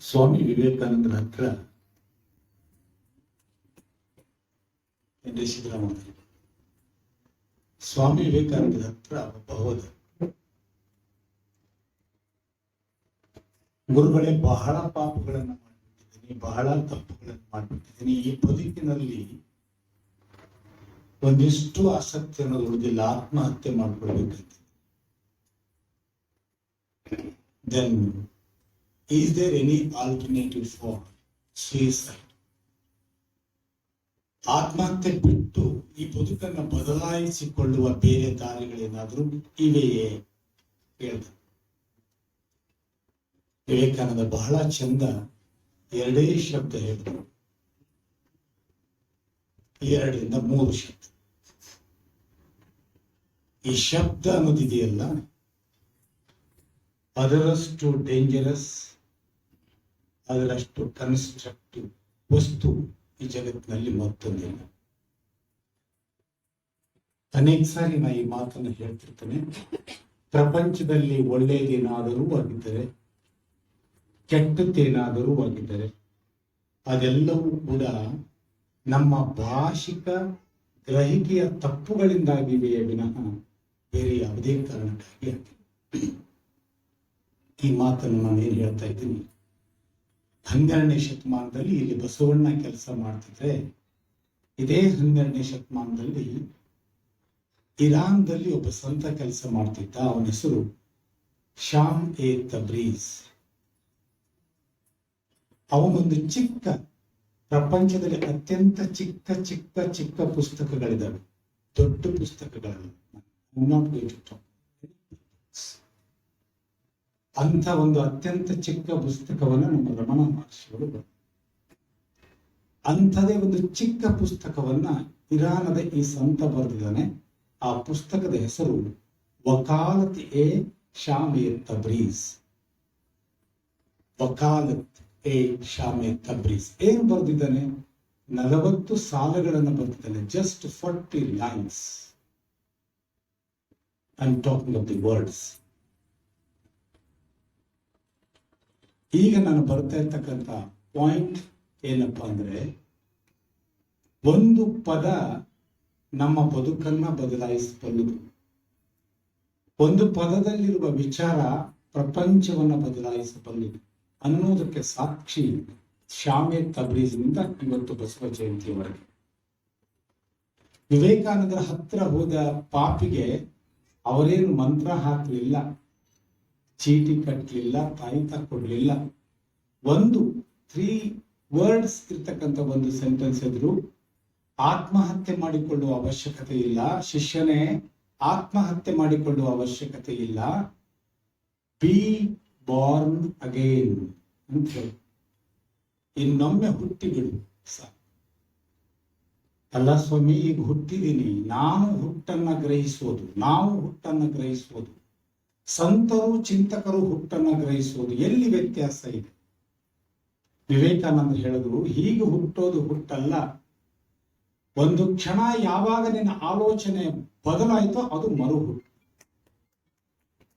ಸ್ವಾಮಿ ವಿವೇಕಾನಂದರ ಹತ್ರ ಸಿದ್ದರಾಮಯ್ಯ. ಸ್ವಾಮಿ ವಿವೇಕಾನಂದರ ಹತ್ರ ಒಬ್ಬ ಹೋದ. ಗುರುಗಳೇ, ಬಹಳ ಪಾಪಗಳನ್ನು ಮಾಡಿಬಿಟ್ಟಿದ್ದೀನಿ, ಬಹಳ ತಪ್ಪುಗಳನ್ನು ಮಾಡಿಬಿಟ್ಟಿದ್ದೀನಿ. ಈ ಬದುಕಿನಲ್ಲಿ ಒಂದಿಷ್ಟು ಆಸಕ್ತಿ ಅನ್ನೋದು ಉಳಿದಿಲ್ಲ, ಆತ್ಮಹತ್ಯೆ ಮಾಡ್ಕೊಳ್ಬೇಕಂತ. Then is there any alternative for suicide? ಆತ್ಮಹತ್ಯೆ ಬಿಟ್ಟು ಈ ಬದುಕನ್ನು ಬದಲಾಯಿಸಿಕೊಳ್ಳುವ ಬೇರೆ ದಾರಿಗಳೇನಾದರೂ ಇವೆಯೇ? ಹೇಳ್ದ. ವಿವೇಕಾನಂದ ಬಹಳ ಚಂದ ಎರಡೇ ಶಬ್ದ ಹೇಳಿದ್ರು ಎರಡರಿಂದ ಮೂರು ಶಬ್ದ. ಈ ಶಬ್ದ ಅನ್ನೋದಿದೆಯಲ್ಲ? ಅದರಷ್ಟು ಡೇಂಜರಸ್ ಅದರಷ್ಟು ಕನ್ಸ್ಟ್ರಕ್ಟಿವ್ ವಸ್ತು ಈ ಜಗತ್ತಿನಲ್ಲಿ ಮತ್ತೊಂದಿಲ್ಲ ಅನೇಕ ಸಾರಿ ನಾ ಈ ಮಾತನ್ನು ಹೇಳ್ತಿರ್ತೇನೆ. ಪ್ರಪಂಚದಲ್ಲಿ ಒಳ್ಳೆಯದೇನಾದರೂ ಆಗಿದ್ದರೆ, ಕೆಟ್ಟದ್ದೇನಾದರೂ ಆಗಿದ್ದರೆ, ಅದೆಲ್ಲವೂ ಕೂಡ ನಮ್ಮ ಭಾಷಿಕ ಗ್ರಹಿಕೆಯ ತಪ್ಪುಗಳಿಂದಾಗಿವೆಯೇ ವಿನಃ ಬೇರೆ ಯಾವುದೇ ಕಾರಣಕ್ಕಾಗಿ ಆಗಿದೆ ಈ ಮಾತನ್ನು ನಾನು ಏನು ಹೇಳ್ತಾ ಇದ್ದೀನಿ? ಹನ್ನೆರಡನೇ ಶತಮಾನದಲ್ಲಿ ಇಲ್ಲಿ ಬಸವಣ್ಣ ಕೆಲಸ ಮಾಡ್ತಿದ್ರೆ, ಇದೇ ಹನ್ನೆರಡನೇ ಶತಮಾನದಲ್ಲಿ ಇರಾನ್ದಲ್ಲಿ ಒಬ್ಬ ಸಂತ ಕೆಲಸ ಮಾಡ್ತಿದ್ದ, ಅವನ ಹೆಸರು ಶಾಮ್ ಎ ತಬ್ರೀಸ್ ಅವನೊಂದು ಚಿಕ್ಕ, ಪ್ರಪಂಚದಲ್ಲಿ ಅತ್ಯಂತ ಚಿಕ್ಕ ಚಿಕ್ಕ ಚಿಕ್ಕ ಪುಸ್ತಕಗಳಿದ್ದಾವೆ, ದೊಡ್ಡ ಪುಸ್ತಕಗಳಲ್ಲ ಅಂಥ ಒಂದು ಅತ್ಯಂತ ಚಿಕ್ಕ ಪುಸ್ತಕವನ್ನು ನಮ್ಮ ರಮಣ ಮಹರ್ಷಿಗಳು ಬರೆದರು ಅಂಥದೇ ಒಂದು ಚಿಕ್ಕ ಪುಸ್ತಕವನ್ನ ಇರಾನದ ಈ ಸಂತ ಬರೆದಿದ್ದಾನೆ. ಆ ಪುಸ್ತಕದ ಹೆಸರು ವಕಾಲತ್ ಎ ಶಾಮೆ ತಬ್ರೀಸ್ ವಕಾಲತ್ ಎ ಶಾಮೆ ತಬ್ರೀಸ್ ಏನ್ ಬರೆದಿದ್ದಾನೆ? ನಲವತ್ತು ಸಾಲಗಳನ್ನು ಬರೆದಿದ್ದಾನೆ. Just forty lines I talking of the words ಈಗ ನಾನು ಬರ್ತಾ ಇರ್ತಕ್ಕಂಥ ಪಾಯಿಂಟ್ ಏನಪ್ಪ ಅಂದ್ರೆ, ಒಂದು ಪದ ನಮ್ಮ ಬದುಕನ್ನ ಬದಲಾಯಿಸಬಲ್ಲದು. ಒಂದು ಪದದಲ್ಲಿರುವ ವಿಚಾರ ಪ್ರಪಂಚವನ್ನ ಬದಲಾಯಿಸಬಲ್ಲದು. ಅನ್ನೋದಕ್ಕೆ ಸಾಕ್ಷಿ ಶಾಮೆ ತಬ್ರೀಜ್ನಿಂದ ಇವತ್ತು ಬಸವ ಜಯಂತಿಯವರೆಗೆ. ವಿವೇಕಾನಂದರ ಹತ್ರ ಹೋದ ಪಾಪಿಗೆ ಅವರೇನು ಮಂತ್ರ ಹಾಕಲಿಲ್ಲ. ಚೀಟಿ ಕಟ್ಟಲಿಲ್ಲ ತಾಯಿತ ತಕ್ಕೊಡ್ಲಿಲ್ಲ. ಒಂದು ತ್ರೀ ವರ್ಡ್ಸ್ ಇರ್ತಕ್ಕಂಥ ಒಂದು ಸೆಂಟೆನ್ಸ್ ಎದುರು ಆತ್ಮಹತ್ಯೆ ಮಾಡಿಕೊಳ್ಳುವ ಅವಶ್ಯಕತೆ ಇಲ್ಲ. ಶಿಷ್ಯನೇ, ಆತ್ಮಹತ್ಯೆ ಮಾಡಿಕೊಳ್ಳುವ ಅವಶ್ಯಕತೆ ಇಲ್ಲ. ಬಿ ಬಾರ್ನ್ ಅಗೇನ್ ಅಂತ ಹೇಳಿ. ಇನ್ನೊಮ್ಮೆ ಹುಟ್ಟಿಬಿಡು, ಸಾಕು. ಅಲ್ಲ ಸ್ವಾಮಿ, ಈಗ ಹುಟ್ಟಿದ್ದೀನಿ. ನಾನು ಹುಟ್ಟನ್ನ ಗ್ರಹಿಸೋದು, ನಾವು ಹುಟ್ಟನ್ನ ಗ್ರಹಿಸೋದು. ಸಂತರು ಚಿಂತಕರು ಹುಟ್ಟನ್ನು ಗ್ರಹಿಸುವುದು ಎಲ್ಲಿ ವ್ಯತ್ಯಾಸ ಇದೆ? ವಿವೇಕಾನಂದ ಹೇಳಿದ್ರು, ಹೀಗೆ ಹುಟ್ಟೋದು ಹುಟ್ಟಲ್ಲ. ಒಂದು ಕ್ಷಣ ಯಾವಾಗ ನಿನ್ನ ಆಲೋಚನೆ ಬದಲಾಯಿತೋ ಅದು ಮರು ಹುಟ್ಟು.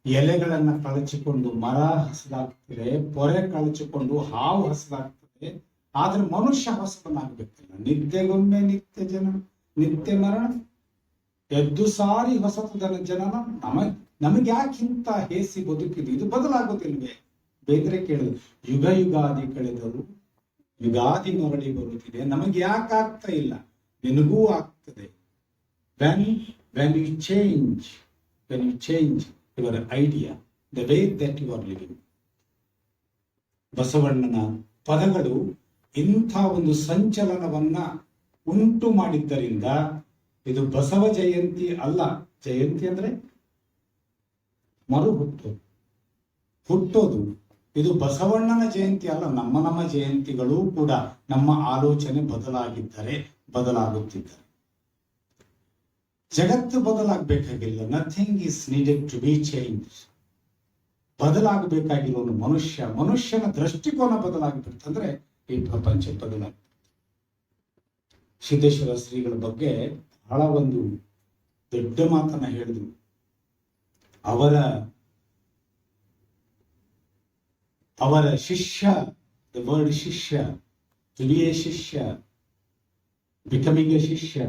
ಎಲೆಗಳನ್ನ ಕಳಚಿಕೊಂಡು ಮರ ಹಸದಾಗ್ತದೆ, ಪೊರೆ ಕಳಚಿಕೊಂಡು ಹಾವು ಹಸದಾಗ್ತದೆ, ಆದ್ರೆ ಮನುಷ್ಯ ಹೊಸತನಾಗ್ಬೇಕಲ್ಲ. ನಿದ್ದೆಗೊಮ್ಮೆ ನಿತ್ಯ ಜನ, ನಿತ್ಯ ಮರಣ, ಎದ್ದು ಸಾರಿ ಹೊಸತನ ಜನನ ನಮಗ್. ನಮಗೆ ಯಾಕಿಂತ ಹೇಸಿ ಬದುಕಿದ್ರು ಇದು ಬದಲಾಗೋದಿಲ್ವೇ? ಬೇದ್ರೆ ಕೇಳಿದ್ರು. ಯುಗ ಯುಗಾದಿ ಕಳೆದರು, ಯುಗಾದಿ ಮರಳಿ ಬರುತ್ತಿದೆ. ನಮಗೆ ಯಾಕೆ ಆಗ್ತಾ ಇಲ್ಲ. ನಿನಗೂ ಆಗ್ತದೆ. When when you change when you change your idea the way that you are living ಬಸವಣ್ಣನ ಪದಗಳು ಇಂಥ ಒಂದು ಸಂಚಲನವನ್ನ ಉಂಟು ಮಾಡಿದ್ದರಿಂದ ಇದು ಬಸವ ಜಯಂತಿ ಅಲ್ಲ. ಜಯಂತಿ ಅಂದ್ರೆ ಮರು ಹುಟ್ಟೋದು. ಹುಟ್ಟೋದು ಇದು ಬಸವಣ್ಣನ ಜಯಂತಿ ಅಲ್ಲ, ನಮ್ಮ ನಮ್ಮ ಜಯಂತಿಗಳು ಕೂಡ ನಮ್ಮ ಆಲೋಚನೆ ಬದಲಾಗಿದ್ದರೆ, ಬದಲಾಗುತ್ತಿದ್ದರೆ. ಜಗತ್ತು ಬದಲಾಗಬೇಕಾಗಿಲ್ಲ. Nothing is needed to be change ಬದಲಾಗಬೇಕಾಗಿರೋನು ಮನುಷ್ಯ. ಮನುಷ್ಯನ ದೃಷ್ಟಿಕೋನ ಬದಲಾಗ್ಬಿಡ್ತಂದ್ರೆ ಈ ಪ್ರಪಂಚ ಬದಲಾಗ್ತದೆ ಸಿದ್ದೇಶ್ವರ ಶ್ರೀಗಳ ಬಗ್ಗೆ ಬಹಳ ಒಂದು ದೊಡ್ಡ ಮಾತನ್ನ ಹೇಳಿದ್ರು. ಅವರ ಅವರ ಶಿಷ್ಯ the word shishya to be shishya becoming a shishya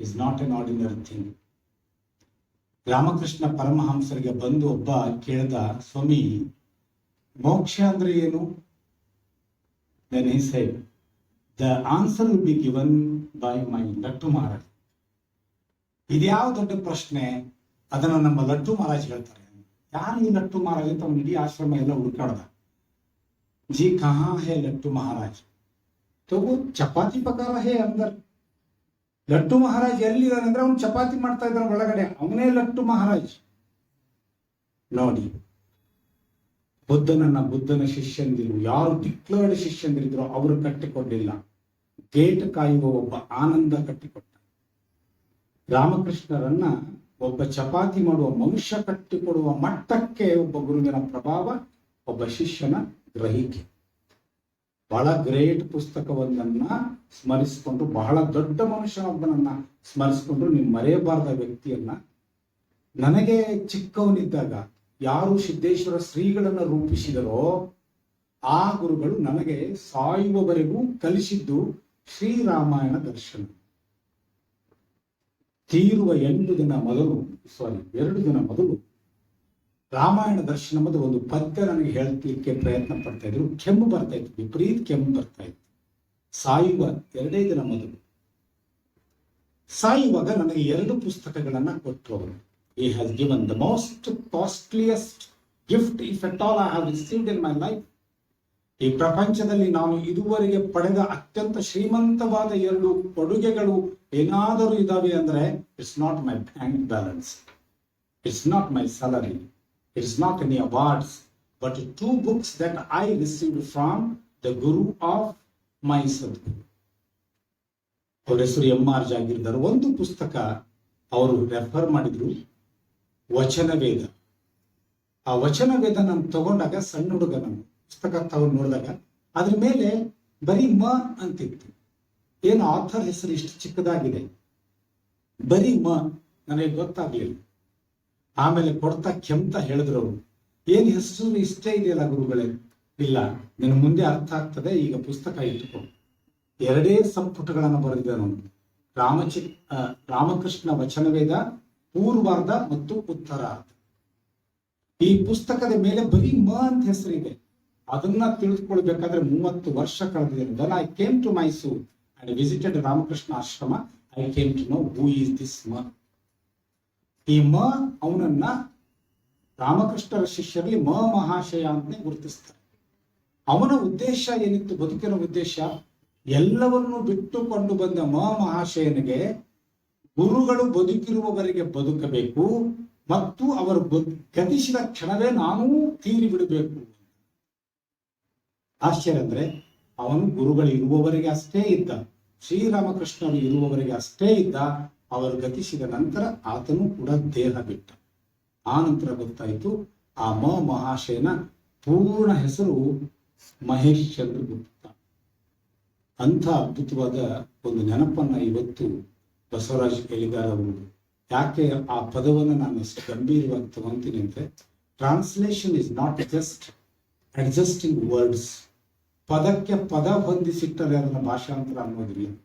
is not an ordinary thing Ramakrishna ಪರಮಹಂಸರಿಗೆ ಬಂದು ಒಬ್ಬ ಕೇಳಿದ, ಸ್ವಾಮಿ, ಮೋಕ್ಷ ಅಂದ್ರೆ ಏನು? Then he said the answer will be given by my Latu Maharaj ಇದ್ಯಾವ ದೊಡ್ಡ ಪ್ರಶ್ನೆ? ಅದನ್ನ ನಮ್ಮ ಲಟ್ಟು ಮಹಾರಾಜ್ ಹೇಳ್ತಾರೆ. ಯಾರು ಈ ಲಟ್ಟು ಮಹಾರಾಜ್ ಅಂತ ಒಂದು ಇಡೀ ಆಶ್ರಮ ಎಲ್ಲ ಹುಡುಕಾಡ್ದ. ಜಿ ಕಹಾ ಹೇ ಲಟ್ಟು ಮಹಾರಾಜ್. वो ಚಪಾತಿ ಪಕಾರ ಹೇ ಅಂದರ್. ಲಟ್ಟು ಮಹಾರಾಜ್ ಎಲ್ಲಿದ್ದಾನೆ ಅಂದ್ರೆ ಅವ್ನು ಚಪಾತಿ ಮಾಡ್ತಾ ಇದ್ದಾನೆ ಒಳಗಡೆ. ಅವನೇ ಲಟ್ಟು ಮಹಾರಾಜ್. ನೋಡಿ, ಬುದ್ಧನನ್ನ ಬುದ್ಧನ ಶಿಷ್ಯಂದಿರು, ಯಾರು ಡಿಕ್ಲರ್ಡ್ ಶಿಷ್ಯಂದಿರಿದ್ರು ಅವರು ಕಟ್ಟಿಕೊಂಡಿಲ್ಲ ಗೇಟ್ ಕಾಯುವ ಒಬ್ಬ ಆನಂದ ಕಟ್ಟಿಕೊಟ್ಟ. ರಾಮಕೃಷ್ಣರನ್ನ ಒಬ್ಬ ಚಪಾತಿ ಮಾಡುವ ಮನುಷ್ಯ ಕಟ್ಟಿಕೊಡುವ ಮಟ್ಟಕ್ಕೆ ಒಬ್ಬ ಗುರುವಿನ ಪ್ರಭಾವ, ಒಬ್ಬ ಶಿಷ್ಯನ ಗ್ರಹಿಕೆ. ಬಹಳ ಗ್ರೇಟ್ ಪುಸ್ತಕವೊಂದನ್ನ ಸ್ಮರಿಸಿಕೊಂಡು, ಬಹಳ ದೊಡ್ಡ ಮನುಷ್ಯನೊಬ್ಬನನ್ನ ಸ್ಮರಿಸಿಕೊಂಡು ನೀವು ಮರೆಯಬಾರದ ವ್ಯಕ್ತಿಯನ್ನ. ನನಗೆ ಚಿಕ್ಕವನಿದ್ದಾಗ ಯಾರು ಸಿದ್ದೇಶ್ವರ ಶ್ರೀಗಳನ್ನ ರೂಪಿಸಿದರೋ, ಆ ಗುರುಗಳು ನನಗೆ ಸಾಯುವವರೆಗೂ ಕಲಿಸಿದ್ದು ಶ್ರೀರಾಮಾಯಣ ದರ್ಶನ. ತೀರುವ ಎಂಟು ದಿನ ಮೊದಲು ಸಾರಿ ಎರಡು ದಿನ ಮೊದಲು ರಾಮಾಯಣ ದರ್ಶನ ಮತ್ತು ಒಂದು ಪದ್ಯ ನನಗೆ ಹೇಳ್ತಿಕ್ಕೆ ಪ್ರಯತ್ನ ಪಡ್ತಾ ಇದ್ರು. ಕೆಮ್ಮು ಬರ್ತಾ ಇತ್ತು, ವಿಪರೀತ ಕೆಮ್ಮು ಬರ್ತಾ ಇತ್ತು. ಸಾಯುವ ಎರಡೇ ದಿನ ಮೊದಲು. ಸಾಯುವಾಗ ನನಗೆ ಎರಡು ಪುಸ್ತಕಗಳನ್ನ ಕೊಟ್ಟರು ಅವರು. He has given the most costliest gift if at all I have received in my life ಈ ಪ್ರಪಂಚದಲ್ಲಿ ನಾನು ಇದುವರೆಗೆ ಪಡೆದ ಅತ್ಯಂತ ಶ್ರೀಮಂತವಾದ ಎರಡು ಕೊಡುಗೆಗಳು ಏನಾದರೂ ಇದಾವೆ ಅಂದ್ರೆ it's not my bank balance it's not my salary it's not any awards but two books that I receive from the guru of my Sadguru ಅವ್ರ ಹೆಸರು ಎಂ ಆರ್ ಜಾಗಿರ್ದಾರ್ ಒಂದು ಪುಸ್ತಕ ಅವರು ರೆಫರ್ ಮಾಡಿದ್ರು, ವಚನ ವೇದ. ಆ ವಚನ ವೇದ ನಾನು ತಗೊಂಡಾಗ ಸಣ್ಣ ಹುಡುಗ ನಾನು. ಪುಸ್ತಕ ತಗೊಂಡು ನೋಡಿದಾಗ, ಅದ್ರ ಮೇಲೆ ಬರೀ ಮ ಅಂತಿತ್ತು. ಏನು ಆಥರ್ ಹೆಸರು ಇಷ್ಟು ಚಿಕ್ಕದಾಗಿದೆ? ಬರೀ ಮ, ನನಗೆ ಗೊತ್ತಾಗ್ಲಿಲ್ಲ. ಆಮೇಲೆ ಕೊಡ್ತಾ ಕೆಮ್ತಾ ಹೇಳಿದ್ರು ಅವರು ಏನ್ ಹೆಸರು ಇಷ್ಟೇ ಇದೆಯಲ್ಲ ಗುರುಗಳೇ? ಇಲ್ಲ, ನಿನ್ನ ಮುಂದೆ ಅರ್ಥ ಆಗ್ತದೆ, ಈಗ ಪುಸ್ತಕ ಇಟ್ಟುಕೊ. ಎರಡೇ ಸಂಪುಟಗಳನ್ನು ಬರೆದಿದೆ ಅವನು ರಾಮಚಿ ರಾಮಕೃಷ್ಣ ವಚನವೇದ, ಪೂರ್ವಾರ್ಧ ಮತ್ತು ಉತ್ತರಾರ್ಧ. ಈ ಪುಸ್ತಕದ ಮೇಲೆ ಬರೀ ಮ ಅಂತ ಹೆಸರಿದೆ. ಅದನ್ನ ತಿಳಿದುಕೊಳ್ಬೇಕಾದ್ರೆ ಮೂವತ್ತು ವರ್ಷ ಕಳೆದಿದೆ. Then I came to Mysore and visited Ramakrishna Ashrama, I came to know who is this Ma. ಈ ಮ ಅವನನ್ನ ರಾಮಕೃಷ್ಣರ ಶಿಷ್ಯರಲ್ಲಿ ಮ ಮಹಾಶಯ ಅಂತಲೇ ಗುರುತಿಸ್ತಾರೆ. ಅವನ ಉದ್ದೇಶ ಏನಿತ್ತು? ಬದುಕಿನ ಉದ್ದೇಶ? ಎಲ್ಲವನ್ನೂ ಬಿಟ್ಟುಕೊಂಡು ಬಂದ ಮ ಮಹಾಶಯನಿಗೆ ಗುರುಗಳು ಬದುಕಿರುವವರೆಗೆ ಬದುಕಬೇಕು ಮತ್ತು ಅವರು ಗತಿಸಿದ ಕ್ಷಣವೇ ನಾನೂ ತೀರಿ ಬಿಡಬೇಕು ಆಶ್ಚರ್ಯ ಅಂದ್ರೆ ಅವನು ಗುರುಗಳು ಇರುವವರೆಗೆ ಅಷ್ಟೇ ಇದ್ದ. ಶ್ರೀರಾಮಕೃಷ್ಣರು ಇರುವವರೆಗೆ ಅಷ್ಟೇ ಇದ್ದ. ಅವರು ಗತಿಸಿದ ನಂತರ ಆತನು ಕೂಡ ದೇಹ ಬಿಟ್ಟ. ಆ ನಂತರ ಗೊತ್ತಾಯಿತು, ಆ ಮ ಮಹಾಶಯನ ಪೂರ್ಣ ಹೆಸರು ಮಹೇಶ್ ಚಂದ್ರ ಗುಪ್ತ ಅಂಥ ಅದ್ಭುತವಾದ ಒಂದು ನೆನಪನ್ನ ಇವತ್ತು ಬಸವರಾಜ್ ಅವರು ಯಾಕೆ ಆ ಪದವನ್ನು ನಾನು ಎಷ್ಟು ಗಂಭೀರವಾಗಿ ತಗೊಂತೀನಿ ಅಂದ್ರೆ translation is not just adjusting words ಪದಕ್ಕೆ ಪದ ಹೊಂದಿಸಿಟ್ಟರೆ ಅದನ್ನ ಭಾಷಾಂತರ ಅನ್ನೋದಿಲ್ಲ.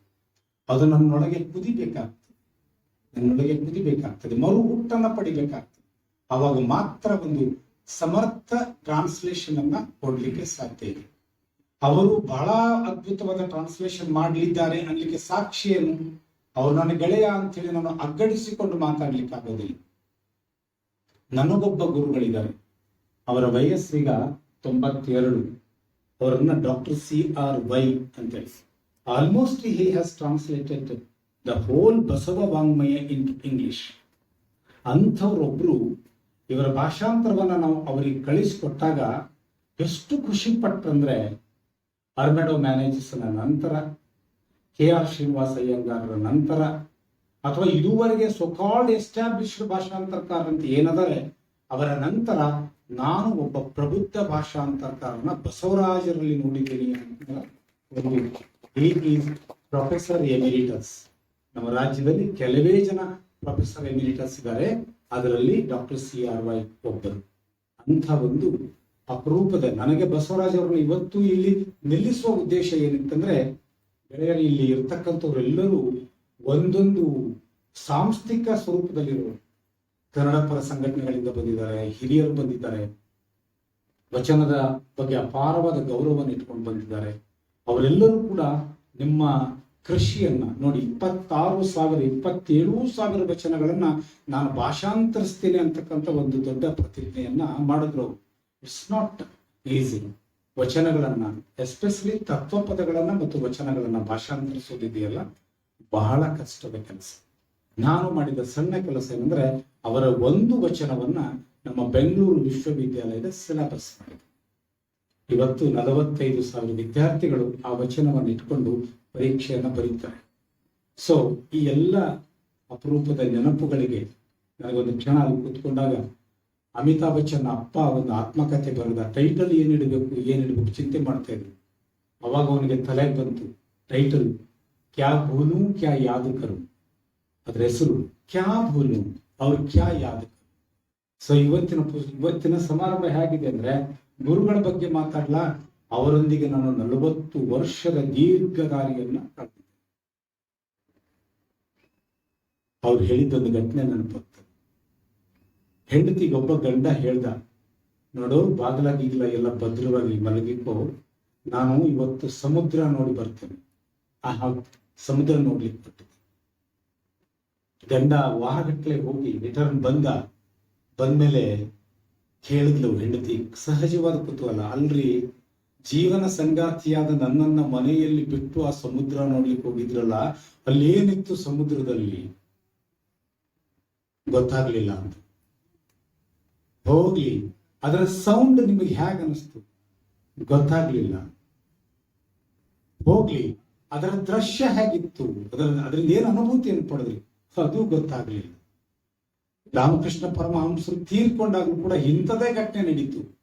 ಅದು ನನ್ನೊಳಗೆ ಕುದಿಬೇಕಾಗ್ತದೆ. ನನ್ನೊಳಗೆ ಕುದಿಬೇಕಾಗ್ತದೆ. ಮರು ಹುಟ್ಟನ್ನ ಪಡಿಬೇಕಾಗ್ತದೆ. ಅವಾಗ ಮಾತ್ರ ಒಂದು ಸಮರ್ಥ ಟ್ರಾನ್ಸ್ಲೇಷನ್ ಅನ್ನ ಕೊಡ್ಲಿಕ್ಕೆ ಸಾಧ್ಯ ಇದೆ. ಅವರು ಬಹಳ ಅದ್ಭುತವಾದ ಟ್ರಾನ್ಸ್ಲೇಷನ್ ಮಾಡಲಿದ್ದಾರೆ ಅನ್ಲಿಕ್ಕೆ ಸಾಕ್ಷಿ ಏನು? ಅವರು ನನ್ನ ಗೆಳೆಯ ಅಂತೇಳಿ ನಾನು ಅಗ್ಗಡಿಸಿಕೊಂಡು ಮಾತಾಡ್ಲಿಕ್ಕೆ ಆಗೋದಿಲ್ಲ ನನಗೊಬ್ಬ ಗುರುಗಳಿದ್ದಾರೆ. ಅವರ ವಯಸ್ಸೀಗ ತೊಂಬತ್ತೆರಡು. ಅವರನ್ನ ಡಾಕ್ಟರ್ ಸಿ ಆರ್ ವೈ ಅಂತೇಳಿ almost he has translated the whole Basava vangmaya in English ಅಂಥವ್ರೊಬ್ರು ಇವರ ಭಾಷಾಂತರವನ್ನ ನಾವು ಅವರಿಗೆ ಕಳಿಸಿಕೊಟ್ಟಾಗ ಎಷ್ಟು ಖುಷಿ ಪಟ್ಟಂದ್ರೆ ಅರ್ಮೆಡೋ ಮ್ಯಾನೇಜರ್ಸ್ನ ನಂತರ ಕೆ ಆರ್ ಶ್ರೀನಿವಾಸ ಅಯ್ಯಂಗಾರರ ನಂತರ, ಅಥವಾ ಇದುವರೆಗೆ ಸೊಕಾಲ್ಡ್ ಎಸ್ಟಾಬ್ಲಿಷ್ಡ್ ಭಾಷಾಂತರಕಾರ ಅಂತ ಏನದರೆ ಅವರ ನಂತರ ನಾನು ಒಬ್ಬ ಪ್ರಬುದ್ಧ ಭಾಷಾಂತರಕಾರನ ಬಸವರಾಜರಲ್ಲಿ ನೋಡಿದ್ದೀನಿ ಅಂತ ಒಂದು ಪ್ರೊಫೆಸರ್ ಎಮಿರಿಟಸ್ ನಮ್ಮ ರಾಜ್ಯದಲ್ಲಿ ಕೆಲವೇ ಜನ ಪ್ರೊಫೆಸರ್ ಎಮಿರಿಟಸ್ ಇದ್ದಾರೆ. ಅದರಲ್ಲಿ ಡಾಕ್ಟರ್ ಸಿ ಆರ್ ವೈ ಒಬ್ಬರು. ಅಂತ ಒಂದು ಅಪರೂಪದ ನನಗೆ ಬಸವರಾಜ್ ಅವರನ್ನು ಇವತ್ತು ಇಲ್ಲಿ ನಿಲ್ಲಿಸುವ ಉದ್ದೇಶ ಏನಿತ್ತಂದ್ರೆ ಗೆಳೆಯರು ಇಲ್ಲಿ ಇರ್ತಕ್ಕಂಥವ್ರೆಲ್ಲರೂ ಒಂದೊಂದು ಸಾಂಸ್ಥಿಕ ಸ್ವರೂಪದಲ್ಲಿರುವ ಕನ್ನಡ ಪರ ಸಂಘಟನೆಗಳಿಂದ ಬಂದಿದ್ದಾರೆ, ಹಿರಿಯರು ಬಂದಿದ್ದಾರೆ. ವಚನದ ಬಗ್ಗೆ ಅಪಾರವಾದ ಗೌರವವನ್ನು ಇಟ್ಕೊಂಡು ಬಂದಿದ್ದಾರೆ. ಅವರೆಲ್ಲರೂ ಕೂಡ ನಿಮ್ಮ ಕೃಷಿಯನ್ನ ನೋಡಿ, ಇಪ್ಪತ್ತಾರು ಸಾವಿರ, ಇಪ್ಪತ್ತೇಳು ಸಾವಿರ ವಚನಗಳನ್ನ ನಾನು ಭಾಷಾಂತರಿಸ್ತೇನೆ ಅಂತಕ್ಕಂಥ ಒಂದು ದೊಡ್ಡ ಪ್ರತಿಜ್ಞೆಯನ್ನ ಮಾಡಿದ್ರು. ಇಟ್ಸ್ ನಾಟ್ ಈಸಿ ವಚನಗಳನ್ನ ಎಸ್ಪೆಷಲಿ ತತ್ವಪದಗಳನ್ನ ಮತ್ತು ವಚನಗಳನ್ನ ಭಾಷಾಂತರಿಸೋದಿದೆಯಲ್ಲ, ಬಹಳ ಕಷ್ಟದ ಕೆಲಸ. ನಾನು ಮಾಡಿದ ಸಣ್ಣ ಕೆಲಸ ಏನಂದ್ರೆ ಅವರ ಒಂದು ವಚನವನ್ನ ನಮ್ಮ ಬೆಂಗಳೂರು ವಿಶ್ವವಿದ್ಯಾಲಯದ ಸಿಲೆಬಸ್. ಇವತ್ತು ನಲವತ್ತೈದು ಸಾವಿರ ವಿದ್ಯಾರ್ಥಿಗಳು ಆ ವಚನವನ್ನು ಇಟ್ಕೊಂಡು ಪರೀಕ್ಷೆಯನ್ನು ಬರೀತಾರೆ. ಸೊ ಈ ಎಲ್ಲ ಅಪರೂಪದ ನೆನಪುಗಳಿಗೆ ನನಗೊಂದು ಕ್ಷಣ ಅಲ್ಲಿ ಕೂತ್ಕೊಂಡಾಗ ಅಮಿತಾಬ್ ಬಚ್ಚನ್ ಅಪ್ಪ ಒಂದು ಆತ್ಮಕಥೆ ಬರೆದ ಟೈಟಲ್ ಏನಿಡಬೇಕು ಏನಿಡಬೇಕು ಚಿಂತೆ ಮಾಡ್ತಾ ಇದ್ರು ಅವಾಗ ಅವನಿಗೆ ತಲೆ ಬಂತು. ಟೈಟಲ್ ಕ್ಯಾ ಭೂನು ಕ್ಯಾ ಯಾದ್ ಕರು ಅದ್ರ ಹೆಸರು ಕ್ಯಾ ಭೂಲು ಅವ್ರ ಕ್ಯಾ ಯಾದಕ. ಸೊ ಇವತ್ತಿನ ಇವತ್ತಿನ ಸಮಾರಂಭ ಹೇಗಿದೆ ಅಂದ್ರೆ ಗುರುಗಳ ಬಗ್ಗೆ ಮಾತಾಡ್ಲಾ? ಅವರೊಂದಿಗೆ ನಾನು ನಲವತ್ತು ವರ್ಷದ ದೀರ್ಘ ದಾರಿಯನ್ನ ಅವ್ರು ಹೇಳಿದ್ದೊಂದು ಘಟನೆ ನೆನಪಾಗ್ತದೆ ಹೆಂಡತಿಗೊಬ್ಬ ಗಂಡ ಹೇಳ್ದ, ನೋಡು, ಬಾಗಿಲಾಗಿಲ್ಲ, ಎಲ್ಲ ಭದ್ರವಾಗಿ ಮಲಗಿಕೋ. ನಾನು ಇವತ್ತು ಸಮುದ್ರ ನೋಡಿ ಬರ್ತೇನೆ. ಆ ಸಮುದ್ರ ನೋಡ್ಲಿಕ್ಕೆ ಬಿಟ್ಟಿದ್ದೆ ಗಂಡ ವಾರಗಟ್ಟಲೆ ಹೋಗಿ ರಿಟರ್ನ್ ಬಂದ, ಬಂದ್ಮೇಲೆ ಕೇಳಿದ್ಲು ಹೆಂಡತಿ, ಸಹಜವಾದ ಕುತೂಹಲ. ಅಲ್ರಿ, ಜೀವನ ಸಂಗಾತಿಯಾದ ನನ್ನನ್ನ ಮನೆಯಲ್ಲಿ ಬಿಟ್ಟು ಆ ಸಮುದ್ರ ನೋಡ್ಲಿಕ್ಕೆ ಹೋಗಿದ್ರಲ್ಲ ಅಲ್ಲಿ ಏನಿತ್ತು ಸಮುದ್ರದಲ್ಲಿ? ಗೊತ್ತಾಗ್ಲಿಲ್ಲ ಅಂತ. ಹೋಗ್ಲಿ, ಅದರ ಸೌಂಡ್ ನಿಮಗೆ ಹೇಗೆ ಅನಿಸ್ತು? ಗೊತ್ತಾಗ್ಲಿಲ್ಲ. ಹೋಗ್ಲಿ, ಅದರ ದೃಶ್ಯ ಹೇಗಿತ್ತು ಅದರ ಅದರಿಂದ ಏನು ಅನುಭೂತಿಯನ್ನು ಪಡೆದ್ರಿ? ಅದು ಗೊತ್ತಾಗ್ಲಿಲ್ಲ. ರಾಮಕೃಷ್ಣ ಪರಮಹಂಸರು ತೀರ್ಕೊಂಡಾಗಲೂ ಕೂಡ ಇಂಥದೇ ಘಟನೆ ನಡೀತು.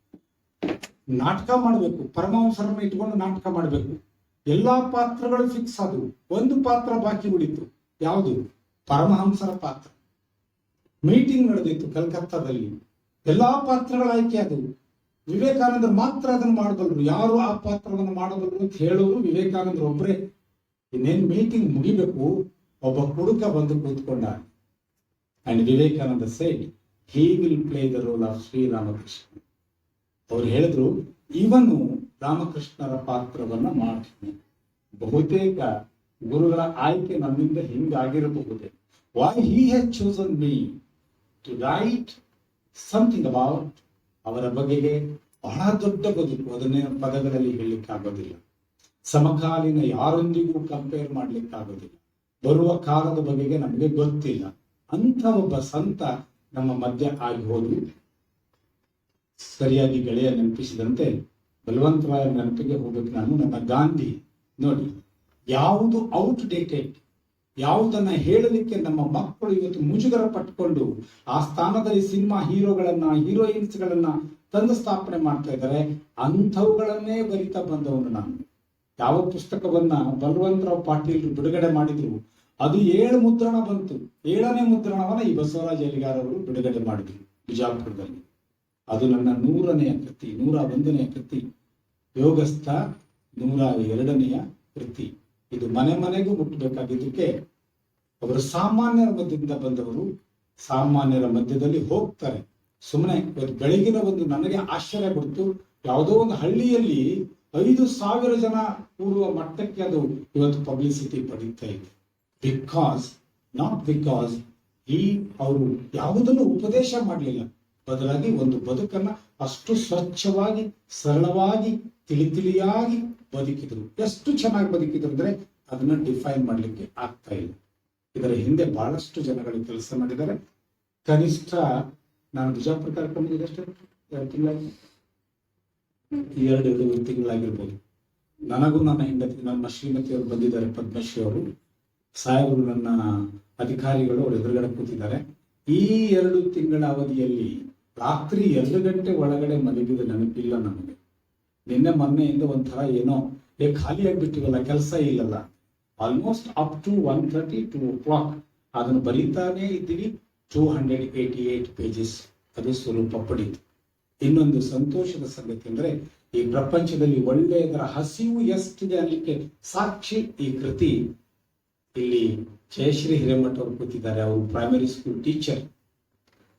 ನಾಟಕ ಮಾಡಬೇಕು, ಪರಮಹಂಸರನ್ನ ಇಟ್ಕೊಂಡು ನಾಟಕ ಮಾಡಬೇಕು. ಎಲ್ಲಾ ಪಾತ್ರಗಳು ಫಿಕ್ಸ್ ಆದವು. ಒಂದು ಪಾತ್ರ ಬಾಕಿ ಉಳಿತು. ಯಾವುದು? ಪರಮಹಂಸರ ಪಾತ್ರ. ಮೀಟಿಂಗ್ ನಡೆದಿತ್ತು ಕಲ್ಕತ್ತಾದಲ್ಲಿ. ಎಲ್ಲಾ ಪಾತ್ರಗಳ ಆಯ್ಕೆ ಆದವು ವಿವೇಕಾನಂದರು ಮಾತ್ರ ಅದನ್ನು ಮಾಡಬಲ್ಲರು ಯಾರು ಆ ಪಾತ್ರವನ್ನು ಮಾಡಬಲ್ಲರು ಅಂತ ಹೇಳೋರು ವಿವೇಕಾನಂದರು ಒಬ್ಬರೇ ಇನ್ನೇನ್ ಮೀಟಿಂಗ್ ಮುಗಿಬೇಕು? ಒಬ್ಬ ಹುಡುಕ ಬಂದು ಕೂತ್ಕೊಂಡ. And Vivekananda said he will play the role of Sri Ramakrishna ಅವ್ರು ಹೇಳಿದ್ರು, ಇವನು ರಾಮಕೃಷ್ಣರ ಪಾತ್ರವನ್ನ ಮಾಡ್ತೀನಿ. ಬಹುತೇಕ ಗುರುಗಳ ಆಯ್ಕೆ ನನ್ನಿಂದ ಹಿಂಗಾಗಿರಬಹುದು. Why he has chosen me to write something about ಅವರ ಬಗೆಗೆ ಬಹಳ ದೊಡ್ಡ ಬದುಕು. ಅದನ್ನೇ ಪದಗಳಲ್ಲಿ ಹೇಳಲಿಕ್ಕೆ ಆಗೋದಿಲ್ಲ ಸಮಕಾಲೀನ ಯಾರೊಂದಿಗೂ ಕಂಪೇರ್ ಮಾಡ್ಲಿಕ್ಕೆ ಆಗೋದಿಲ್ಲ ಬರುವ ಕಾಲದ ಬಗೆಗೆ ನಮಗೆ ಗೊತ್ತಿಲ್ಲ. ಅಂತ ಒಬ್ಬ ಸಂತ ನಮ್ಮ ಮಧ್ಯ ಆಗಿ ಹೋದ್ರು. ಸರಿಯಾಗಿ ಗೆಳೆಯ ನೆನಪಿಸಿದಂತೆ ಬಲವಂತರಾಯ ನೆನಪಿಗೆ ಹೋಗಬೇಕು ನಾನು ನನ್ನ ಗಾಂಧಿ. ನೋಡಿ, ಯಾವುದು ಔಟ್ ಡೇಟೆಡ್ ಯಾವುದನ್ನ ಹೇಳಲಿಕ್ಕೆ ನಮ್ಮ ಮಕ್ಕಳು ಇವತ್ತು ಮುಜುಗರ ಪಟ್ಕೊಂಡು ಆ ಸ್ಥಾನದಲ್ಲಿ ಸಿನಿಮಾ ಹೀರೋಗಳನ್ನ, ಹೀರೋಯಿನ್ಸ್ ಗಳನ್ನ ತಂದು ಸ್ಥಾಪನೆ ಮಾಡ್ತಾ ಇದ್ದಾರೆ. ಅಂಥವುಗಳನ್ನೇ ಬರಿತಾ ಬಂದವನು ನಾನು. ಯಾವ ಪುಸ್ತಕವನ್ನ ಬಲವಂತರಾವ್ ಪಾಟೀಲ್ ಬಿಡುಗಡೆ ಮಾಡಿದ್ರು ಅದು ಏಳು ಮುದ್ರಣ ಬಂತು. ಏಳನೇ ಮುದ್ರಣವನ್ನ ಈ ಬಸವರಾಜ ಅವರು ಬಿಡುಗಡೆ ಮಾಡಿದ್ರು ಬಿಜಾಪುರದಲ್ಲಿ. ಅದು ನನ್ನ ನೂರನೆಯ ಕೃತಿ, ನೂರ ಒಂದನೆಯ ಕೃತಿ. ಯೋಗಸ್ಥ ನೂರ ಎರಡನೆಯ ಕೃತಿ. ಇದು ಮನೆ ಮನೆಗೂ ಮುಟ್ಟಬೇಕಾಗಿದ್ದಕ್ಕೆ ಅವರು ಸಾಮಾನ್ಯರ ಮಧ್ಯದಿಂದ ಬಂದವರು. ಸಾಮಾನ್ಯರ ಮಧ್ಯದಲ್ಲಿ ಹೋಗ್ತಾರೆ. ಸುಮ್ಮನೆ ಬೆಳಗಿನ ಒಂದು ನನಗೆ ಆಶ್ಚರ್ಯ ಕೊಡ್ತು. ಯಾವುದೋ ಒಂದು ಹಳ್ಳಿಯಲ್ಲಿ ಐದು ಸಾವಿರ ಜನ ಕೂಡುವ ಮಟ್ಟಕ್ಕೆ ಅದು ಇವತ್ತು ಪಬ್ಲಿಸಿಟಿ ಪಡೀತಾ ಇದೆ. ಬಿಕಾಸ್ ನಾಟ್ ಬಿಕಾಸ್ ಈ ಅವರು ಯಾವುದನ್ನು ಉಪದೇಶ ಮಾಡಲಿಲ್ಲ. ಬದಲಾಗಿ ಒಂದು ಬದುಕನ್ನ ಅಷ್ಟು ಸ್ವಚ್ಛವಾಗಿ, ಸರಳವಾಗಿ, ತಿಳಿ ತಿಳಿಯಾಗಿ ಬದುಕಿದ್ರು. ಎಷ್ಟು ಚೆನ್ನಾಗಿ ಬದುಕಿದ್ರು ಅಂದ್ರೆ ಅದನ್ನ ಡಿಫೈನ್ ಮಾಡ್ಲಿಕ್ಕೆ ಆಗ್ತಾ ಇಲ್ಲ. ಇದರ ಹಿಂದೆ ಬಹಳಷ್ಟು ಜನಗಳು ಕೆಲಸ ಮಾಡಿದ್ದಾರೆ. ಕನಿಷ್ಠ, ನಾನು ಬಿಜಾಪುರ ಕಾರ್ಯಕ್ರಮ ಎರಡು ತಿಂಗಳಾಗಿ ಎರಡು ಎರಡು ತಿಂಗಳಾಗಿರ್ಬೋದು. ನನಗೂ ನನ್ನ ಹೆಂಡತಿ, ನನ್ನ ಶ್ರೀಮತಿಯವರು ಬಂದಿದ್ದಾರೆ, ಪದ್ಮಶ್ರೀ ಅವರು. ಸಾಹೇಬರು ನನ್ನ ಅಧಿಕಾರಿಗಳು ಅವ್ರ ಎದುರುಗಡೆ ಕೂತಿದ್ದಾರೆ. ಈ ಎರಡು ತಿಂಗಳ ಅವಧಿಯಲ್ಲಿ ರಾತ್ರಿ ಎರಡು ಗಂಟೆ ಒಳಗಡೆ ಮಲಗಿದ ನೆನಪಿಲ್ಲ ನಮಗೆ. ನಿನ್ನೆ ಮೊನ್ನೆಯಿಂದ ಒಂಥರ ಏನೋ, ಏ, ಖಾಲಿ ಆಗ್ಬಿಟ್ಟಿವಲ್ಲ, ಕೆಲಸ ಇಲ್ಲಲ್ಲ. Almost up to one thirty two o'clock ಅದನ್ನು ಬರೀತಾನೆ ಇದ್ದೀವಿ. Two hundred eighty eight pages ಅದು ಸ್ವರೂಪ ಪಡೀತು. ಇನ್ನೊಂದು ಸಂತೋಷದ ಸಂಗತಿ ಅಂದ್ರೆ, ಈ ಪ್ರಪಂಚದಲ್ಲಿ ಒಳ್ಳೆಯದರ ಹಸಿವು ಎಷ್ಟಿದೆ ಅನ್ನಲಿಕ್ಕೆ ಸಾಕ್ಷಿ ಈ ಕೃತಿ. ಇಲ್ಲಿ ಜಯಶ್ರೀ ಹಿರೇಮಠ ಅವರು ಕೂತಿದ್ದಾರೆ, ಅವರು ಪ್ರೈಮರಿ ಸ್ಕೂಲ್ ಟೀಚರ್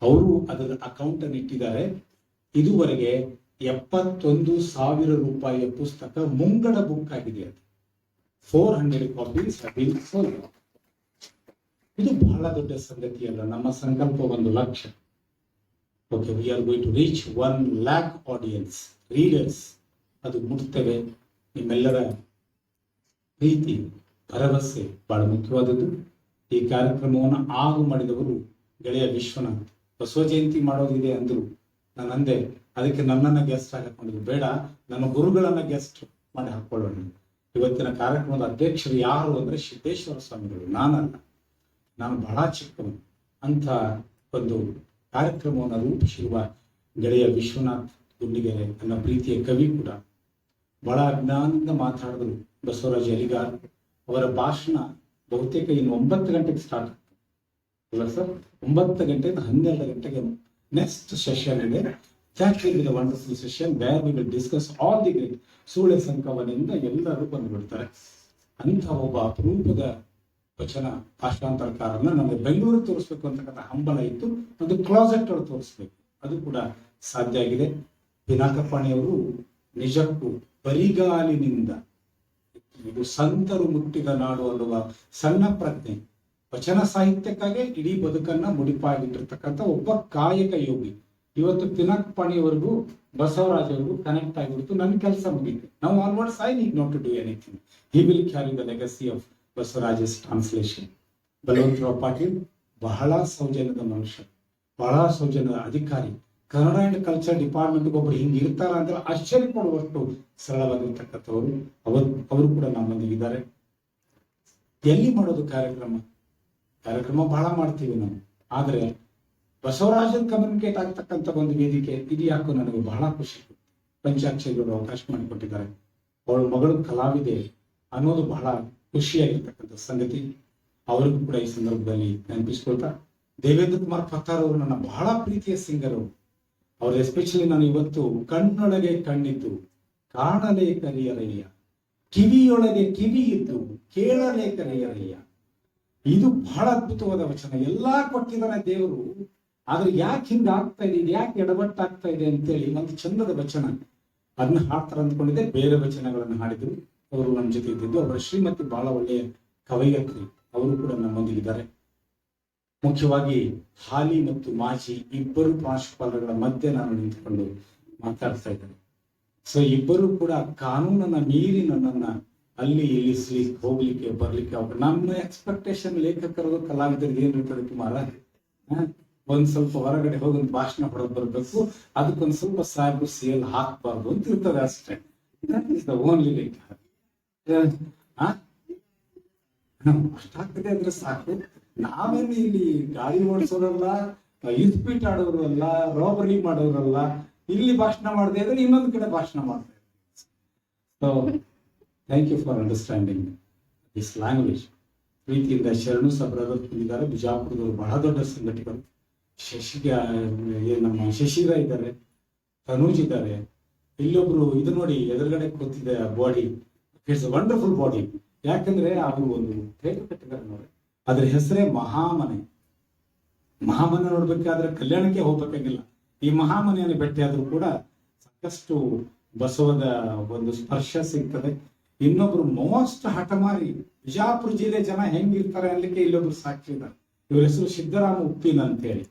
ಅವರು ಅದರ ಅಕೌಂಟ್ ಅನ್ನು ಇಟ್ಟಿದ್ದಾರೆ. ಇದುವರೆಗೆ ಎಪ್ಪತ್ತೊಂದು ಸಾವಿರ ರೂಪಾಯಿಯ ಪುಸ್ತಕ ಮುಂಗಡ ಬುಕ್ ಆಗಿದೆ ಅದು. ಫೋರ್ ಹಂಡ್ರೆಡ್ ಕಾಪೀಸ್ ಇದು ಬಹಳ ದೊಡ್ಡ ಸಂಗತಿ ಅಲ್ಲ, ನಮ್ಮ ಸಂಕಲ್ಪ ಒಂದು lakh. Okay we are going to reach one lakh audience readers ಅದು ಮುಟ್ತೇವೆ ನಿಮ್ಮೆಲ್ಲರ ಪ್ರೀತಿ. ಭರವಸೆ ಬಹಳ ಮುಖ್ಯವಾದದ್ದು. ಈ ಕಾರ್ಯಕ್ರಮವನ್ನು ಆಗು ಮಾಡಿದವರು ಗೆಳೆಯ ವಿಶ್ವನಾಥ್ ಬಸವ ಜಯಂತಿ ಮಾಡೋದಿದೆ ಅಂದ್ರು. ನಾನು ಅಂದೆ, ಅದಕ್ಕೆ ನನ್ನನ್ನ ಗೆಸ್ಟ್ ಆಗಿ ಹಾಕೊಂಡಿದ್ರು ಬೇಡ, ನನ್ನ ಗುರುಗಳನ್ನ ಗೆಸ್ಟ್ ಮಾಡಿ ಹಾಕೊಳ್ಳೋಣ ಇವತ್ತಿನ ಕಾರ್ಯಕ್ರಮದ ಅಧ್ಯಕ್ಷರು ಯಾರು ಅಂದ್ರೆ ಸಿದ್ದೇಶ್ವರ ಸ್ವಾಮಿಗಳು. ನಾನಲ್ಲ. ನಾನು ಬಹಳ ಚಿಕ್ಕವನು. ಅಂತ ಒಂದು ಕಾರ್ಯಕ್ರಮವನ್ನು ರೂಪಿಸಿರುವ ಗೆಳೆಯ ವಿಶ್ವನಾಥ್ ಗುಂಡಿಗೆರೆ ನನ್ನ ಪ್ರೀತಿಯ ಕವಿ ಕೂಡ. ಬಹಳ ಅಜ್ಞಾನದಿಂದ ಮಾತಾಡಿದ್ರು ಬಸವರಾಜ ಅಲಿಗಾರ್ ಅವರ ಭಾಷಣ ಬಹುತೇಕ ಇನ್ನು ಒಂಬತ್ತು ಗಂಟೆಗೆ ಸ್ಟಾರ್ಟ್ ಅಲ್ಲ ಸರ್ ಒಂಬತ್ತು ಗಂಟೆಯಿಂದ ಹನ್ನೆರಡು ಗಂಟೆಗೆ ನೆಕ್ಸ್ಟ್ ಸೆಷನ್ ಇದೆ. That wonderful session where we will discuss all the great ಸೂಳೆ ಸಂಕವನಿಂದ ಎಲ್ಲರೂ ಬಂದುಬಿಡ್ತಾರೆ. ಅಂತ ಒಬ್ಬ ಅಪರೂಪದ ವಚನ ಭಾಷಾಂತರಕಾರನ ನಮಗೆ ಬೆಂಗಳೂರು ತೋರಿಸ್ಬೇಕು ಅಂತಕ್ಕಂಥ ಹಂಬಲ ಇತ್ತು. ಒಂದು ಕ್ಲಾಸೆಟ್ ಒಳಗೆ ತೋರಿಸ್ಬೇಕು. ಅದು ಕೂಡ ಸಾಧ್ಯ ಆಗಿದೆ. ಪಿನಾಕಪ್ಪಾಣಿಯವರು ನಿಜಕ್ಕೂ ಬರಿಗಾಲಿನಿಂದ ಇದು ಸಂತರು ಮುಟ್ಟಿದ ನಾಡು ಅನ್ನುವ ಸಣ್ಣ ಪ್ರಜ್ಞೆ. ವಚನ ಸಾಹಿತ್ಯಕ್ಕಾಗಿ ಇಡೀ ಬದುಕನ್ನ ಮುಡಿಪಾಗಿಟ್ಟಿರ್ತಕ್ಕಂಥ ಒಬ್ಬ ಕಾಯಕ ಯೋಗಿ. ಇವತ್ತು ಪಿನಾಕಪ್ಪಾಣಿಯವರೆಗೂ ಬಸವರಾಜ್ ಅವ್ರಿಗೂ ಕನೆಕ್ಟ್ ಆಗಿಬಿಡ್ತು. ನನ್ನ ಕೆಲಸ ಮುಗಿತು. ನಾವು almost I need not to do anything he will carry the legacy of Basavaraj's translation Balwantrao Patil ಬಹಳ ಸೌಜನ್ಯದ ಮನುಷ್ಯ. ಬಹಳ ಸೌಜನ್ಯದ ಅಧಿಕಾರಿ. ಕನ್ನಡ ಅಂಡ್ ಕಲ್ಚರ್ ಡಿಪಾರ್ಟ್ಮೆಂಟ್ ಒಬ್ಬರು ಹಿಂಗೆ ಇರ್ತಾರ ಅಂತ ಆಶ್ಚರ್ಯ ಪಡುವಷ್ಟು ಸರಳವಾಗಿರ್ತಕ್ಕಂಥವ್ರು. ಅವರು ಅವರು ಕೂಡ ನಮ್ಮೊಂದಿಗಿದ್ದಾರೆ ಎಲ್ಲಿ ಮಾಡೋದು ಕಾರ್ಯಕ್ರಮ? ಕಾರ್ಯಕ್ರಮ ಬಹಳ ಮಾಡ್ತೀವಿ ನಾವು. ಆದರೆ ಬಸವರಾಜನ್ ಕಮ್ಯುನಿಕೇಟ್ ಆಗ್ತಕ್ಕಂಥ ಒಂದು ವೇದಿಕೆ ಇದು ಯಾಕೋ ನನಗೆ ಬಹಳ ಖುಷಿ. ಪಂಚಾಕ್ಷರಿಗಳು ಅವಕಾಶ ಮಾಡಿಕೊಟ್ಟಿದ್ದಾರೆ. ಅವಳ ಮಗಳು ಕಲಾವಿದೆ ಅನ್ನೋದು ಬಹಳ ಖುಷಿಯಾಗಿರ್ತಕ್ಕಂಥ ಸಂಗತಿ. ಅವರಿಗೂ ಕೂಡ ಈ ಸಂದರ್ಭದಲ್ಲಿ ನೆನಪಿಸ್ಕೊಳ್ತಾ. ದೇವೇಂದ್ರ ಕುಮಾರ್ ಪತ್ತಾರ್ ಅವರು ನನ್ನ ಬಹಳ ಪ್ರೀತಿಯ ಸಿಂಗರ್ ಅವ್ರು ಎಸ್ಪೆಷಲಿ ನಾನು ಇವತ್ತು ಕಣ್ಣೊಳಗೆ ಕಣ್ಣಿದ್ದು, ಕಾಣಲೇ ಕರಿಯರಯ್ಯ. ಕಿವಿಯೊಳಗೆ ಕಿವಿ ಇದ್ದು, ಕೇಳಲೇ ಕರೆಯರಯ್ಯ. ಇದು ಬಹಳ ಅದ್ಭುತವಾದ ವಚನ. ಎಲ್ಲಾ ಕೊಟ್ಟಿದ್ದಾನೆ ದೇವರು. ಆದ್ರೆ ಯಾಕೆ ಹಿಂಗ ಆಗ್ತಾ ಇದೆ, ಇದು ಯಾಕೆ ಎಡವಟ್ಟಾಗ್ತಾ ಇದೆ ಅಂತೇಳಿ ಒಂದು ಚಂದದ ವಚನ. ಅದನ್ನ ಹಾಡ್ತಾರ ಅಂದ್ಕೊಂಡಿದ್ದೆ, ಬೇರೆ ವಚನಗಳನ್ನು ಹಾಡಿದ್ರು. ಅವರು ನಮ್ಮ ಜೊತೆ ಇದ್ದಿದ್ದು, ಅವರ ಶ್ರೀಮತಿ ಬಹಳ ಒಳ್ಳೆಯ ಕವಯತ್ರಿ. ಅವರು ಕೂಡ ನಮ್ಮೊಂದಿಗಿದ್ದಾರೆ ಮುಖ್ಯವಾಗಿ ಹಾಲಿ ಮತ್ತು ಮಾಜಿ ಇಬ್ಬರು ಪ್ರಾಂಶುಪಾಲರುಗಳ ಮಧ್ಯೆ ನಾನು ನಿಂತುಕೊಂಡು ಮಾತಾಡ್ತಾ ಇದ್ದೇನೆ. ಸೊ ಇಬ್ಬರು ಕೂಡ ಕಾನೂನನ್ನ ಮೀರಿ ನನ್ನನ್ನ ಅಲ್ಲಿ ಇಳಿಸ್ಲಿಕ್ಕೆ ಹೋಗ್ಲಿಕ್ಕೆ ಬರ್ಲಿಕ್ಕೆ ಅವ್ರು ನಮ್ಮ ಎಕ್ಸ್ಪೆಕ್ಟೇಷನ್ ಲೇಖಕರು, ಕಲಾವಿದರಿಗೆ ಏನಿರ್ತದೆ ಕುಮಾರ? ಒಂದ್ ಸ್ವಲ್ಪ ಹೊರಗಡೆ ಹೋಗಿ ಒಂದು ಭಾಷಣ ಹೊಡೆದ್ ಬರ್ಬೇಕು. ಅದಕ್ಕೊಂದ್ ಸ್ವಲ್ಪ ಸಾಹೇಬ್ರು ಸೇಲ್ ಹಾಕ್ಬಾರ್ದು ಅಂತ ಇರ್ತದೆ ಅಷ್ಟೇ. ಓನ್ಲಿ ಲೇಖ ಅಷ್ಟಾಗ್ತದೆ ಅಂದ್ರೆ ಸಾಕು. ನಾವೇನು ಇಲ್ಲಿ ಗಾಡಿ ಓಡಿಸೋರಲ್ಲ ಇಸ್ಪೀಟ್ ಆಡೋರು ಅಲ್ಲ ರಾಬರಿ ಮಾಡೋರಲ್ಲ, ಇಲ್ಲಿ ಭಾಷಣ ಮಾಡದೆ ಇದ್ರೆ ಇನ್ನೊಂದು ಕಡೆ ಭಾಷಣ ಮಾಡ್ತಾ so thank you for understanding this language ಪ್ರೀತಿಯಿಂದ ಶರಣು ಸಬ್ರದರ್ ಬಂದಿದ್ದಾರೆ. ಬಿಜಾಪುರದವರು ಬಹಳ ದೊಡ್ಡ ಸಂಘಟಕರು. ಶಶಿಗ ನಮ್ಮ ಶಶಿರ ಇದ್ದಾರೆ, ತನೂಜ್ ಇದ್ದಾರೆ. ಇಲ್ಲೊಬ್ರು, ಇದು ನೋಡಿ, ಎದುರುಗಡೆ ಕೂತಿದೆ ಬಾಡಿ ಇಟ್ಸ್ ವಂಡರ್ಫುಲ್ ಬಾಡಿ ಯಾಕಂದ್ರೆ ಅವರು ಒಂದು ಥಿಯೇಟರ್ ಕಟ್ಟಿದ್ದಾರೆ ನೋಡಿ ಅದ್ರ ಹೆಸರೇ ಮಹಾಮನೆ. ಮಹಾಮನೆ ನೋಡ್ಬೇಕಾದ್ರೆ ಕಲ್ಯಾಣಕ್ಕೆ ಹೋಗ್ಬೇಕಾಗಿಲ್ಲ. ಈ ಮಹಾಮನೆಯನ್ನು ಭೇಟಿಯಾದ್ರೂ ಕೂಡ ಸಾಕಷ್ಟು ಬಸವದ ಒಂದು ಸ್ಪರ್ಶ ಸಿಗ್ತದೆ. ಇನ್ನೊಬ್ರು ಮೋಸ್ಟ್ ಹಠಮಾರಿ ಬಿಜಾಪುರ ಜಿಲ್ಲೆ ಜನ ಹೆಂಗಿರ್ತಾರೆ ಅನ್ಲಿಕ್ಕೆ ಇಲ್ಲೊಬ್ರು ಸಾಕ್ಷಿ ಇದ್ದಾರೆ. ಇವ್ರ ಹೆಸರು ಸಿದ್ದರಾಮ ಉಪ್ಪಿನ ಅಂತೇಳಿ.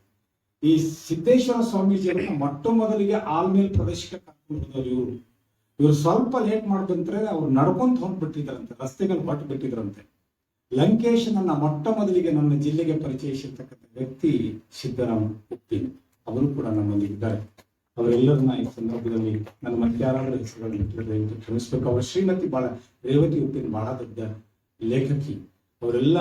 ಈ ಸಿದ್ದೇಶ್ವರ ಸ್ವಾಮೀಜಿಯವ್ರನ್ನ ಮೊಟ್ಟ ಮೊದಲಿಗೆ ಆಲ್ಮೇಲ್ ಪ್ರದೇಶಕ್ಕೆ ಕರ್ಕೊಂಡು ಹೋದವ್ರು ಇವರು. ಇವ್ರು ಸ್ವಲ್ಪ ಲೇಟ್ ಮಾಡ್ಬಂತ್ರೆ ಅವ್ರು ನಡ್ಕೊಂತ ಹೋಗ್ಬಿಟ್ಟಿದ್ರಂತೆ ರಸ್ತೆಗಳು ಹೊಟ್ಟು ಬಿಟ್ಟಿದ್ರಂತೆ. ಲಂಕೇಶ್ ನನ್ನ ಮೊಟ್ಟ ಮೊದಲಿಗೆ ನನ್ನ ಜಿಲ್ಲೆಗೆ ಪರಿಚಯಿಸಿರ್ತಕ್ಕಂಥ ವ್ಯಕ್ತಿ ಸಿದ್ದರಾಮ ಉಪ್ಪಿನ. ಅವರು ಕೂಡ ನಮ್ಮಲ್ಲಿ ಇದ್ದಾರೆ. ಅವರೆಲ್ಲರನ್ನ ಈ ಸಂದರ್ಭದಲ್ಲಿ ನನ್ನ ಮತ್ತೆ ಯಾರಾದ್ರೂ ಹೆಸರುಗಳನ್ನು ದಯವಿಟ್ಟು ಕ್ಷಮಿಸ್ಬೇಕು. ಅವರ ಶ್ರೀಮತಿ ಬಹಳ ರೇವತಿ ಉಪ್ಪಿನ ಬಹಳ ದೊಡ್ಡ ಲೇಖಕಿ. ಅವರೆಲ್ಲ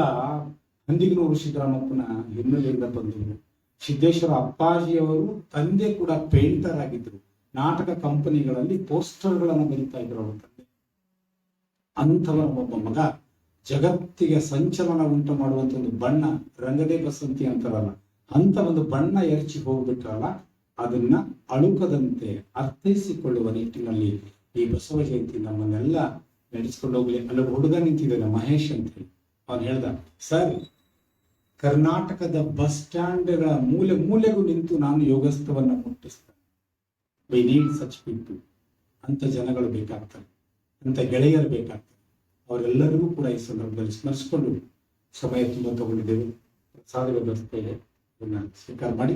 ಹಂದಿಗನೂರು ಸಿದ್ದರಾಮಪ್ಪನ ಹಿನ್ನೆಲೆಯಿಂದ ಬಂದರು. ಸಿದ್ದೇಶ್ವರ ಅಪ್ಪಾಜಿಯವರು ತಂದೆ ಕೂಡ ಪೇಂಟರ್ ಆಗಿದ್ರು. ನಾಟಕ ಕಂಪನಿಗಳಲ್ಲಿ ಪೋಸ್ಟರ್ಗಳನ್ನು ಬರೀತಾ ಇದ್ರು ಅವರ ತಂದೆ. ಅಂಥವರ ಒಬ್ಬ ಮಗ. ಜಗತ್ತಿಗೆ ಸಂಚಲನ ಉಂಟು ಮಾಡುವಂತ ಒಂದು ಬಣ್ಣ, ರಂಗದೇ ಬಸಂತಿ ಅಂತಾರಲ್ಲ ಅಂತ ಒಂದು ಬಣ್ಣ ಎರಚಿ ಹೋಗ್ಬಿಟ್ರಲ್ಲ ಅದನ್ನ ಅಳುಕದಂತೆ ಅರ್ಥೈಸಿಕೊಳ್ಳುವ ನಿಟ್ಟಿನಲ್ಲಿ ಈ ಬಸವ ಜಯಂತಿ ನಮ್ಮನ್ನೆಲ್ಲ ನಡೆಸ್ಕೊಂಡು ಹೋಗ್ಲಿ. ಅಲ್ಲೊಬ್ಬ ಹುಡುಗ ನಿಂತಿದ್ದಾನೆ, ಮಹೇಶ್ ಅಂತ ಹೇಳಿ ಅವನು ಹೇಳ್ದ, ಸರ್, ಕರ್ನಾಟಕದ ಬಸ್ ಸ್ಟ್ಯಾಂಡ್ಗಳ ಮೂಲೆ ಮೂಲೆಗೂ ನಿಂತು ನಾನು ಯೋಗಸ್ಥವನ್ನ ಮುಟ್ಟಿಸ್ತೇನೆ. ವಿ ನೀಡ್ ಸಚ್ ಪೀಪಲ್ ಅಂತ ಜನಗಳು ಬೇಕಾಗ್ತಾರೆ, ಅಂತ ಗೆಳೆಯರು ಬೇಕಾಗ್ತಾರೆ. ಅವರೆಲ್ಲರಿಗೂ ಕೂಡ ಈ ಸಂದರ್ಭದಲ್ಲಿ ಸ್ಮರಿಸಿಕೊಂಡು ಸಮಯ ತುಂಬ ತಗೊಂಡಿದ್ದೇವೆ. ಪ್ರಸಾದ ವ್ಯವಸ್ಥೆ ಸ್ವೀಕಾರ ಮಾಡಿ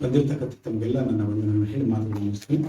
ಬಂದಿರತಕ್ಕಂಥ ತಮಗೆಲ್ಲ ನನ್ನ ವಂದನೆಯನ್ನು ಹೇಳಿ ಮಾತುಗಳನ್ನು ಮುಗಿಸ್ತೀನಿ.